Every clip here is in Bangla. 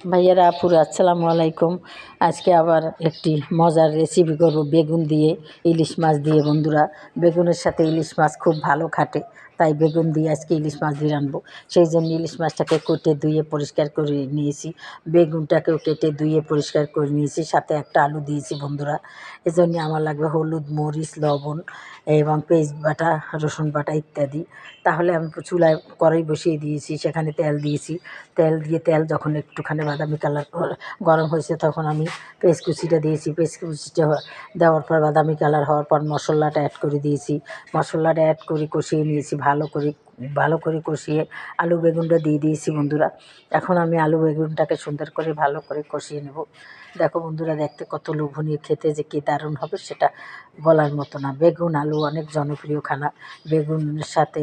ভাইয়ারা, আপুরা, আসসালামু আলাইকুম। আজকে আবার একটি মজার রেসিপি করব, বেগুন দিয়ে ইলিশ মাছ দিয়ে। বন্ধুরা, বেগুনের সাথে ইলিশ মাছ খুব ভালো খাটে, তাই বেগুন দিয়ে আজকে ইলিশ মাছ দিয়ে রানবো সেই জন্য ইলিশ মাছটাকে কেটে ধুয়ে পরিষ্কার করে নিয়েছি। বেগুনটাকেও কেটে ধুয়ে পরিষ্কার করে নিয়েছি। সাথে একটা আলু দিয়েছি বন্ধুরা। এজন্য আমার লাগবে হলুদ, মরিচ, লবণ এবং পেস্ট বাটা, রসুন বাটা ইত্যাদি। তাহলে আমি চুলায় কড়াই বসিয়ে দিয়েছি, সেখানে তেল দিয়েছি। তেল দিয়ে তেল যখন একটুখানি বাদামি কালার গরম হয়েছে তখন আমি পেস্ট কুচিটা দিয়েছি। পেস্ট কুচিটা দেওয়ার পর বাদামি কালার হওয়ার পর মশলাটা অ্যাড করে দিয়েছি। মশলাটা অ্যাড করে কষিয়ে নিয়েছি, ভালো করে ভালো করে কষিয়ে আলু বেগুনটা দিয়ে দিয়েছি বন্ধুরা। এখন আমি আলু বেগুনটাকে সুন্দর করে ভালো করে কষিয়ে নেব। দেখো বন্ধুরা, দেখতে কত লোভনীয়, খেতে যে কী দারুণ হবে সেটা বলার মতো না। বেগুন, আলু অনেক জনপ্রিয় খানা। বেগুনের সাথে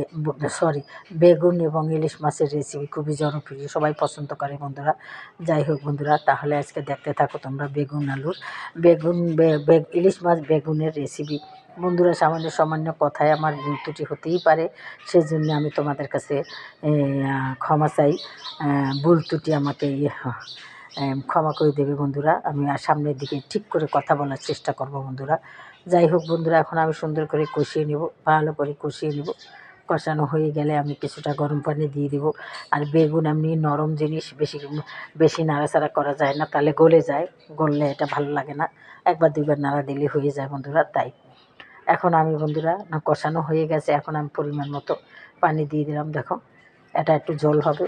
সরি বেগুন এবং ইলিশ মাছের রেসিপি খুবই জনপ্রিয়, সবাই পছন্দ করে বন্ধুরা। যাই হোক বন্ধুরা, তাহলে আজকে দেখতে থাকো তোমরা বেগুন আলুর বেগুন ইলিশ মাছ বেগুনের রেসিপি বন্ধুরা, সামান্য সামান্য কথায় আমার ভুল ত্রুটি হতেই পারে সেই জন্য আমি তোমাদের কাছে ক্ষমা চাই। ভুল ত্রুটি আমাকে ক্ষমা করে দেবে বন্ধুরা। আমি আর সামনের দিকে ঠিক করে কথা বলার চেষ্টা করব বন্ধুরা। যাই হোক বন্ধুরা, এখন আমি সুন্দর করে কষিয়ে নেব, ভালো করে কষিয়ে নেব। কষানো হয়ে গেলে আমি কিছুটা গরম পানি দিয়ে দেবো। আর বেগুন এমনি নরম জিনিস, বেশি বেশি নাড়াচাড়া করা যায় না, তাহলে গলে যায়। গললে এটা ভালো লাগে না। একবার দুইবার নাড়া দিলে হয়ে যায় বন্ধুরা, তাই। এখন আমি বন্ধুরা কষানো হয়ে গেছে, এখন আমি পরিমাণ মতো পানি দিয়ে দিলাম, দেখো। এটা একটু জল হবে,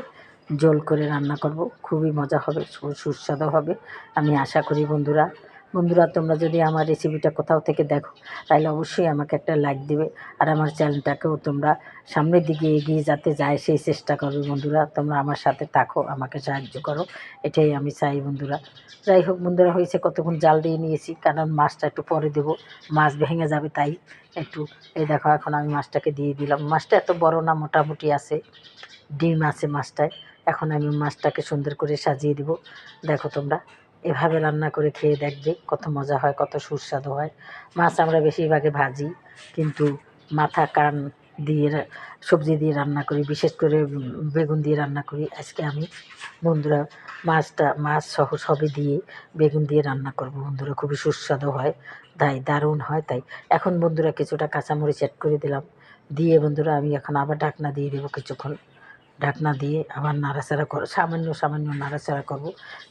জল করে রান্না করব, খুবই মজা হবে সুস্বাদু হবে। আমি আশা করি বন্ধুরা বন্ধুরা, তোমরা যদি আমার রেসিপিটা কোথাও থেকে দেখো, তাহলে অবশ্যই আমাকে একটা লাইক দেবে আর আমার চ্যানেলটাকেও তোমরা সামনের দিকে এগিয়ে যাতে যায় সেই চেষ্টা করবে বন্ধুরা। তোমরা আমার সাথে থাকো, আমাকে সাহায্য করো, এটাই আমি চাই বন্ধুরা। যাই হোক বন্ধুরা, হয়েছে কতক্ষণ জাল দিয়ে নিয়েছি, কারণ মাছটা একটু পরে দেবো, মাছ ভেঙে যাবে তাই একটু। এই দেখো, এখন আমি মাছটাকে দিয়ে দিলাম। মাছটা এত বড় না, মোটামুটি আছে, ডিম আছে মাছটায়। এখন আমি মাছটাকে সুন্দর করে সাজিয়ে দিব। দেখো তোমরা এভাবে রান্না করে খেয়ে দেখবে কত মজা হয়, কত সুস্বাদু হয়। মাছ আমরা বেশিরভাগে ভাজি, কিন্তু মাথা, কান দিয়ে সবজি দিয়ে রান্না করি, বিশেষ করে বেগুন দিয়ে রান্না করি। আজকে আমি বন্ধুরা মাছটা, মাছ সহ সবই দিয়ে বেগুন দিয়ে রান্না করব। বন্ধুরা খুবই সুস্বাদু হয়, তাই দারুণ হয়, তাই। এখন বন্ধুরা কিছুটা কাঁচামরিচ অ্যাড করে দিলাম। দিয়ে বন্ধুরা আমি এখন আবার ঢাকনা দিয়ে দেবো কিছুক্ষণ। ঢাকনা দিয়ে আবার নাড়াচাড়া করো, সামান্য সামান্য নাড়াচাড়া করব।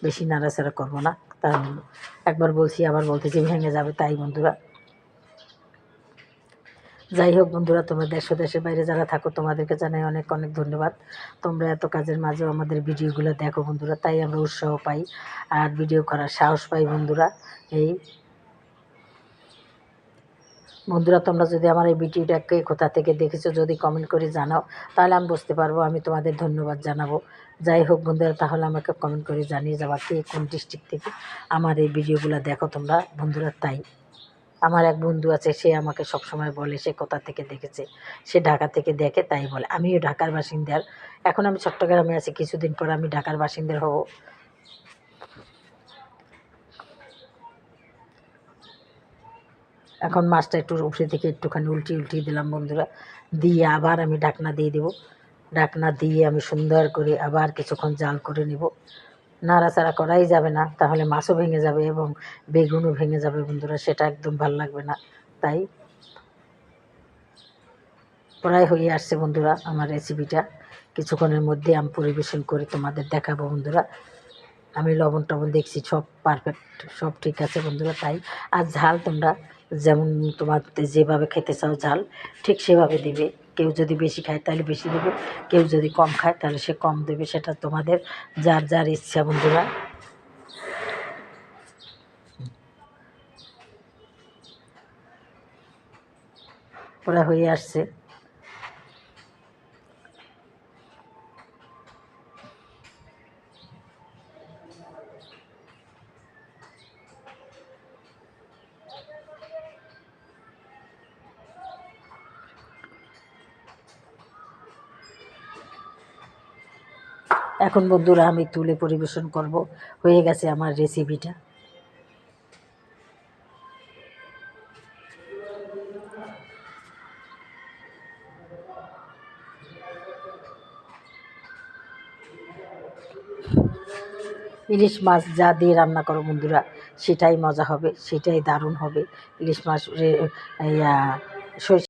বেশি নাড়াচাড়া করব না। তা একবার বলছি, আবার বলতেছি ভেঙে যাবে। তাই বন্ধুরা, যাই হোক বন্ধুরা, তোমরা দেশ দেশের বাইরে যারা থাকো, তোমাদেরকে জানাই অনেক অনেক ধন্যবাদ। তোমরা এত কাজের মাঝেও আমাদের ভিডিওগুলো দেখো বন্ধুরা, তাই আমরা উৎসাহ পাই। আর ভিডিও করার সাহস পাই বন্ধুরা, এই বন্ধুরা, তোমরা যদি আমার এই ভিডিওটাকে কোথা থেকে দেখেছ যদি কমেন্ট করে জানাও, তাহলে আমি বুঝতে পারব, আমি তোমাদের ধন্যবাদ জানাব। যাই হোক বন্ধুরা, তাহলে আমাকে কমেন্ট করে জানিয়ে যাবা কে কোন ডিস্ট্রিক্ট থেকে আমার এই ভিডিওগুলো দেখো তোমরা। বন্ধুরা, তাই। আমার এক বন্ধু আছে, সে আমাকে সবসময় বলে সে কোথা থেকে দেখেছে। সে ঢাকা থেকে দেখে, তাই বলে। আমিও ঢাকার বাসিন্দার। এখন আমি চট্টগ্রামে আছি, কিছুদিন পর আমি ঢাকার বাসিন্দার হব। এখন মাছটা একটু উপরে থেকে একটুখানি উল্টি উল্টিয়ে দিলাম বন্ধুরা। দিয়ে আবার আমি ঢাকনা দিয়ে দেবো। ঢাকনা দিয়ে আমি সুন্দর করে আবার কিছুক্ষণ জাল করে নেব। নাড়াচাড়া করাই যাবে না, তাহলে মাছও ভেঙে যাবে এবং বেগুনও ভেঙে যাবে বন্ধুরা, সেটা একদম ভালো লাগবে না। তাই প্রায় হয়ে আসছে বন্ধুরা আমার রেসিপিটা কিছুক্ষণের মধ্যে আমি পরিবেশন করে তোমাদের দেখাবো বন্ধুরা। আমি লবণ টবণ দেখছি, সব পারফেক্ট সব ঠিক আছে বন্ধুরা, তাই। আর ঝাল তোমরা যেমন তোমার যেভাবে খেতে চাও ঝাল, ঠিক সেভাবে দিবে। কেউ যদি বেশি খায় তাহলে বেশি দেবে, কেউ যদি কম খায় তাহলে সে কম দেবে, সেটা তোমাদের যার যার ইচ্ছা বন্ধুরা। ওরা হয়ে আসছে। এখন বন্ধুরা আমি তুলে পরিবেশন করব। হয়ে গেছে আমার রেসিপিটা ইলিশ মাছ যা দিয়ে রান্না করো বন্ধুরা, সেটাই মজা হবে, সেটাই দারুণ হবে। ইলিশ মাছ সরষে